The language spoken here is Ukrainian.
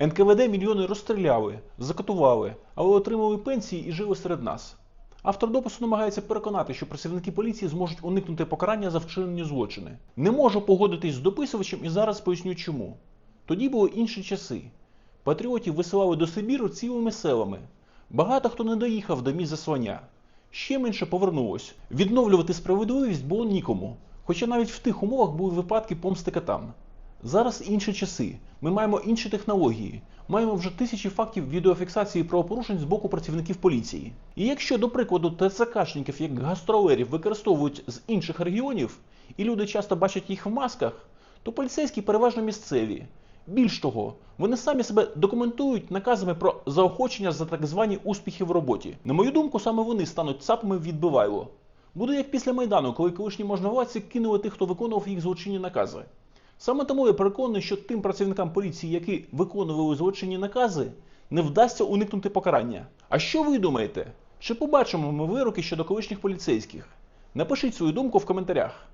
НКВД мільйони розстріляли, закатували, але отримали пенсії і жили серед нас. Автор допису намагається переконати, що працівники поліції зможуть уникнути покарання за вчинені злочини. Не можу погодитись з дописувачем і зараз поясню чому. Тоді були інші часи. Патріотів висилали до Сибіру цілими селами. Багато хто не доїхав до місць заслання. Ще менше повернулось. Відновлювати справедливість було нікому. Хоча навіть в тих умовах були випадки помсти катам. Зараз інші часи. Ми маємо інші технології. Маємо вже тисячі фактів відеофіксації правопорушень з боку працівників поліції. І якщо, до прикладу, ТЦКшників як гастролерів використовують з інших регіонів, і люди часто бачать їх в масках, то поліцейські переважно місцеві. Більш того, вони самі себе документують наказами про заохочення за так звані успіхи в роботі. На мою думку, саме вони стануть цапами відбивайло. Буде як після Майдану, коли колишні можновладці кинули тих, хто виконував їх злочинні накази. Саме тому я переконаний, що тим працівникам поліції, які виконували злочинні накази, не вдасться уникнути покарання. А що ви думаєте? Чи побачимо ми вироки щодо колишніх поліцейських? Напишіть свою думку в коментарях.